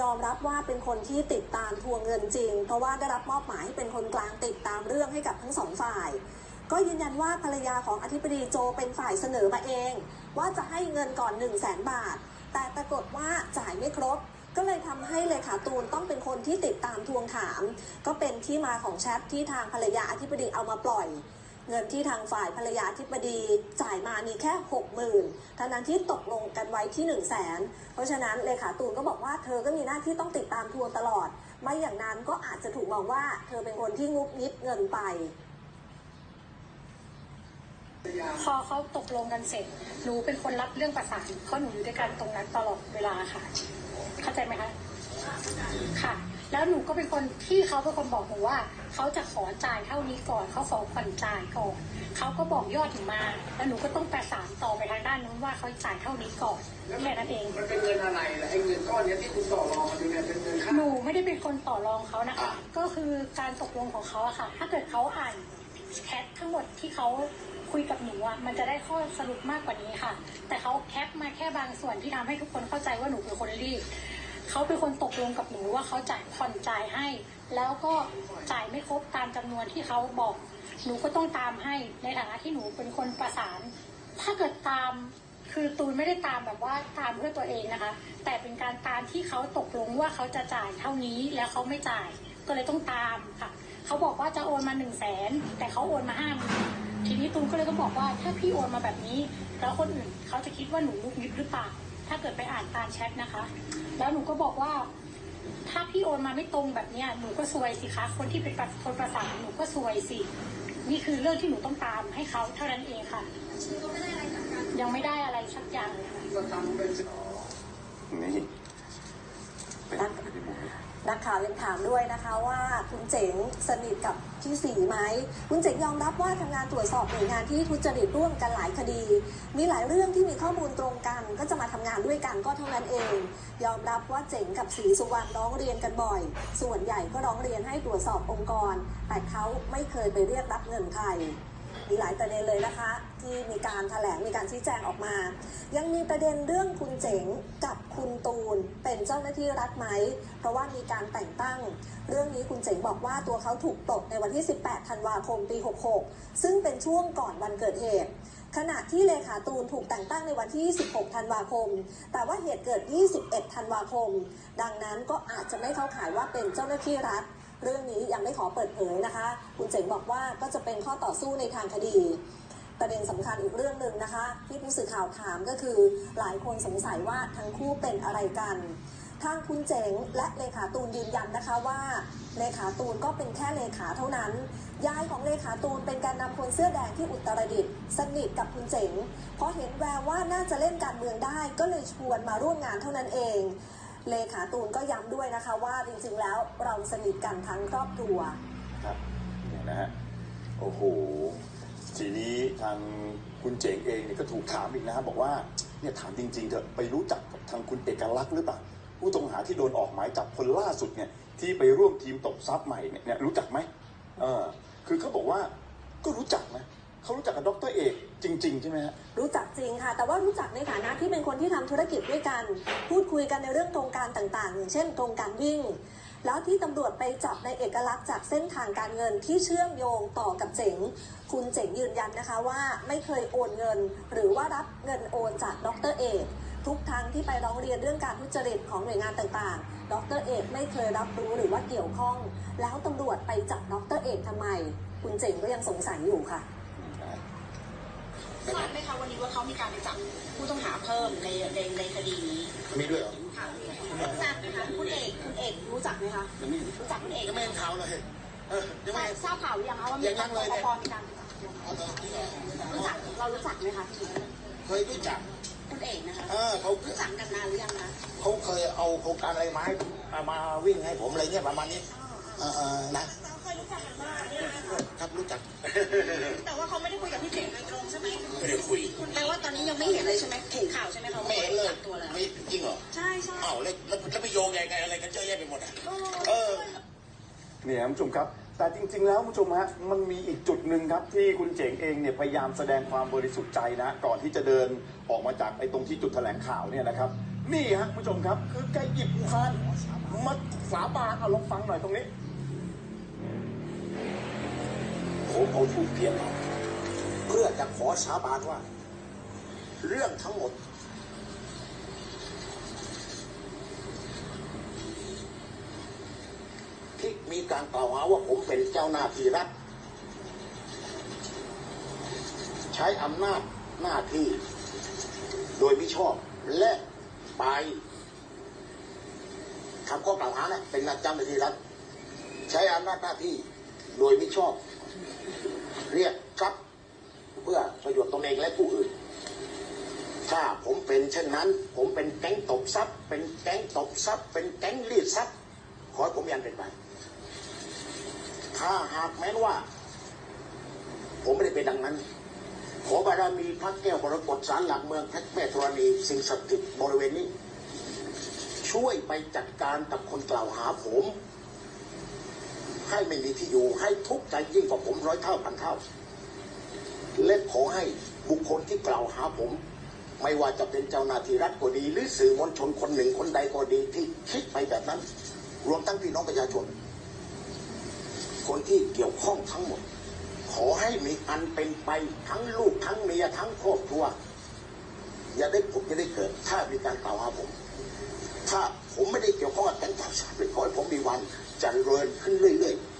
ยอมรับว่าเป็นคนที่ติดตามทวงเงินจริง เพราะว่าได้รับมอบหมายให้เป็นคนกลางติดตามเรื่องให้กับทั้งสองฝ่าย ก็ยืนยันว่าภรรยาของอธิบดีโจเป็นฝ่ายเสนอมาเอง ว่าจะให้เงินก่อน 1 0 0 0 0แบาท แต่ปรากฏว่าจ่ายไม่ครบ ก็เลยทำให้เลขาตูนต้องเป็นคนที่ติดตามทวงถาม ก็เป็นที่มาของแชทที่ทางภรรยาอธิบดีเอามาปล่อย เงินที่ทางฝ่ายภรรยาธิบดีจ่ายมามีแค่หกหมื่นทั้งนั้นที่ตกลงกันไว้ที่หนึ่งแสนเพราะฉะนั้นเลขาตูนก็บอกว่าเธอก็มีหน้าที่ต้องติดตามทวงตลอด ไม่อย่างนั้นก็อาจจะถูกมองว่าเธอเป็นคนที่งุบงิบเงินไปพอเขาตกลงกันเสร็จ หนูเป็นคนรับเรื่องประสานเพราะหนูอยู่ด้วยกันตรงนั้นตลอดเวลาค่ะ เข้าใจไหมคะ ค่ะ แล้วหนูก็เป็นคนที่เขาเป็นคนบอกหนูว่าเขาจะขอจ่ายเท่านี้ก่อนเขาขอผ่อนจ่ายก่อนเขาก็บอกยอดหนูมาแล้วหนูก็ต้องประสานต่อไปทางด้านนู้นว่าเขาจ่ายเท่านี้ก่อนแค่นั้นเองมันเป็นเงินอะไรล่ะไอ้เงินก้อนเนี้ยที่คุณต่อรองกันอยู่เนี่ยเป็นเงินค่าหนูไม่ได้เป็นคนต่อรองเขานะคะอะก็คือการตกลงของเขาอะค่ะ ถ้าเกิดเขาอ่านแชททั้งหมดที่เขาคุยกับหนูอะมันจะได้ข้อสรุปมากกว่านี้ค่ะ แต่เขาแคปมาแค่บางส่วนที่ทำให้ทุกคนเข้าใจว่าหนูเป็นคนรีบ เขาเป็นคนตกลงกับหนูว่าเขาจ่ายผ่อนจ่ายให้ แล้วก็จ่ายไม่ครบตามจำนวนที่เขาบอก หนูก็ต้องตามให้ในฐานะที่หนูเป็นคนประสาน ถ้าเกิดตามคือตูนไม่ได้ตามแบบว่าตามเพื่อตัวเองนะคะ แต่เป็นการตามที่เขาตกลงว่าเขาจะจ่ายเท่านี้แล้วเขาไม่จ่าย ก็เลยต้องตามค่ะเขาบอกว่าจะโอนมาหนึ่งแสนแต่เขาโอนมาห้าหมื่นทีนี้ตูนก็เลยต้องบอกว่าถ้าพี่โอนมาแบบนี้ แล้วคนอื่นเขาจะคิดว่าหนูลุกยิบหรือเปล่า ถ้าเกิดไปอ่านตามแชทนะคะ แล้วหนูก็บอกว่า ถ้าพี่โอนมาไม่ตรงแบบเนี้ยหนูก็ซวยสิคะคนที่เป็นคนประสานหนูก็ซวยสินี่คือเรื่องที่หนูต้องตามให้เขาเท่านั้นเองค่ะ ยังไม่ได้อะไรสักอย่างเลยค่ะก็ทำเป็นนี่เป็นอะไรที่บุ๋ม นักข่าวยังถามด้วยนะคะว่าคุณเจ๋งสนิทกับพี่สีไหมคุณเจ๋งยอมรับว่าทำงานตรวจสอบหน่วยงานที่ทุจริตร่วมกันหลายคดี มีหลายเรื่องที่มีข้อมูลตรงกัน ก็จะมาทำงานด้วยกันก็เท่านั้นเอง ยอมรับว่าเจ๋งกับสีสุวรรณร้องเรียนกันบ่อย ส่วนใหญ่ก็ร้องเรียนให้ตรวจสอบองค์กร แต่เขาไม่เคยไปเรียกรับเงินใคร มีหลายประเด็นเลยนะคะ ที่มีการแถลงมีการชี้แจงออกมา ยังมีประเด็นเรื่องคุณเจ๋งกับคุณตูนเป็นเจ้าหน้าที่รัฐไหม เพราะว่ามีการแต่งตั้ง เรื่องนี้คุณเจ๋งบอกว่าตัวเขาถูกตกในวันที่ 18 ธันวาคมปี 66 ซึ่งเป็นช่วงก่อนวันเกิดเหตุขณะที่เลขาตูนถูกแต่งตั้งในวันที่ 16 ธันวาคม แต่ว่าเหตุเกิด 21 ธันวาคม ดังนั้นก็อาจจะไม่เข้าข่ายว่าเป็นเจ้าหน้าที่รัฐ เรื่องนี้ยังไม่ขอเปิดเผยนะคะ คุณเจ๋งบอกว่าก็จะเป็นข้อต่อสู้ในทางคดี ประเด็นสำคัญอีกเรื่องหนึ่งนะคะ ที่ผู้สื่อข่าวถามก็คือหลายคนสงสัยว่าทั้งคู่เป็นอะไรกันทางคุณเจ๋งและเลขาตูนยืนยันนะคะว่าเลขาตูนก็เป็นแค่เลขาเท่านั้นยายของเลขาตูนเป็นการนำคนเสื้อแดงที่อุตรดิตถ์สนิทกับคุณเจ๋งเพราะเห็นแววว่าน่าจะเล่นการเมืองได้ก็เลยชวนมาร่วมงานเท่านั้นเอง เลขาตูนก็ย้ำด้วยนะคะว่าจริงๆแล้วเราสนิทกันทั้งครอบครัว ครับเนี่ยนะฮะโอ้โหทีนี้ทางคุณเจ๋งเองเนี่ยก็ถูกถามอีกนะฮะบอกว่าเนี่ยถามจริงๆเถอะไปรู้จักกับทางคุณเอกลักษณ์หรือเปล่าผู้ต้องหาที่โดนออกหมายจับคนล่าสุดเนี่ยที่ไปร่วมทีมตบทรัพย์ใหม่เนี่ยเนี่ยรู้จักไหมเออคือเขาบอกว่าก็รู้จักนะ เขารู้จักกับดรเอกจริง ๆ ใช่ไหมฮะ รู้จักจริงค่ะ แต่ว่ารู้จักในฐานะที่เป็นคนที่ทำธุรกิจด้วยกัน พูดคุยกันในเรื่องโครงการต่างๆ อย่างเช่นโครงการวิ่ง แล้วที่ตำรวจไปจับในเอกลักษณ์จากเส้นทางการเงินที่เชื่อมโยงต่อกับเจ๋ง คุณเจ๋งยืนยันนะคะว่าไม่เคยโอนเงิน หรือว่ารับเงินโอนจากดรเอกทุกครั้งที่ไปร้องเรียนเรื่องการทุจริตของหน่วยงานต่างๆ ดรเอกไม่เคยรับรู้หรือว่าเกี่ยวข้อง แล้วตำรวจไปจับดรเอกทำไม คุณเจ๋งก็ยังสงสัยอยู่ค่ะ ทราบไหมคะ วันนี้ว่าเขามีการไปจับผู้ต้องหาเพิ่มในในในคดีนี้มีด้วยเหรอค่ะทราบไหมคะคุณเอกคุณเอกรู้จักไหมคะยังไม่รู้จักคุณเอกยังไม่เห็นข่าวเลยเออยังทไม่ราบเห็นทราบข่าวหรือยังคะว่ามียังยังเลยปเนี่ยปมีการไปจับเอาเถอะจริงเหรอรู้จักเรารู้จักไหมคะเคยรู้จักคุณเอกนะคะเออเขารู้จักกันนานหรือยังคะเขาเคยเอาโครงการอะไรมาให้เอามาวิ่งให้ผมอะไรเงี้ยประมาณนี้เออเออนะเราเคยรู้จักกันมากเนี่ยนะคะครับรู้จัก แต่ว่าเขาไม่ได้คุยกับพี่เจ๋งโดยตรงใช่ไหมไม่ได้ คุย คุณแปลว่าตอนนี้ยังไม่เห็นเลยใช่ไหมเห็นข่าวใช่ไหมคะว่าไม่เห็นเลยจับตัวแล้วไม่จริงเหรอ ใช่ใช่อ้าวแล้วแล้วแล้วไปโยงยังไงอะไรกันเยอะแยะไปหมดอะเอเอออเนี่ยคุณผู้ชมครับ แต่จริง ๆ แล้วคุณผู้ชมฮะมันมีอีกจุดหนึ่งครับที่คุณเจ๋งเองเนี่ยพยายามแสดงความบริสุทธิ์ใจนะ ก่อนที่จะเดินออกมาจากไอ้ตรงที่จุดแถลงข่าวเนี่ยนะครับ นี่ฮะคุณผู้ชมครับ คือแกหยิบพานมาสาบานเอาลองฟังหน่อยตรงนี้ผมเอาทูบเทียนมา เพื่อจะขอสาบานว่า เรื่องทั้งหมด ที่มีการกล่าวหาว่าผมเป็นเจ้าหน้าที่รัฐ ใช้อำนาจหน้าที่โดยมิชอบและไปทำข้อกล่าวหาเนะเป็นเจ้าหน้าที่รัฐ ใช้อำนาจหน้าที่โดยมิชอบ เรียกทรัพย์ เพื่อประโยชน์ตนเองและผู้อื่น ถ้าผมเป็นเช่นนั้น ผมเป็นแก๊งตบทรัพย์ เป็นแก๊งตบทรัพย์ เป็นแก๊งรีดทรัพย์ ขอให้ผมยันเป็นไป ถ้าหากแม้นว่า ผมไม่ได้เป็นดังนั้น ขอบารมีพระแก้วมรกตสารหลักเมืองพระแม่ธรณีสิ่งศักดิ์สิทธิ์บริเวณนี้ ช่วยไปจัดการกับคนกล่าวหาผมให้ไม่มีที่อยู่ให้ทุกข์ใจยิ่งกว่าผมร้อยเท่าพันเท่า และขอให้บุคคลที่กล่าวหาผม ไม่ว่าจะเป็นเจ้าหน้าที่รัฐก็ดี หรือสื่อมวลชนคนหนึ่งคนใดก็ดีที่คิดไปแบบนั้น รวมทั้งพี่น้องประชาชน คนที่เกี่ยวข้องทั้งหมด ขอให้มีอันเป็นไปทั้งลูกทั้งเมียทั้งครอบครัวอย่าได้ผุดอย่าได้เกิด ถ้ามีการกล่าวหาผม ถ้าผมไม่ได้เกี่ยวข้องกับแก๊งต่างชาติขอให้ผมมีวันเจริญขึ้นเรื่อยๆ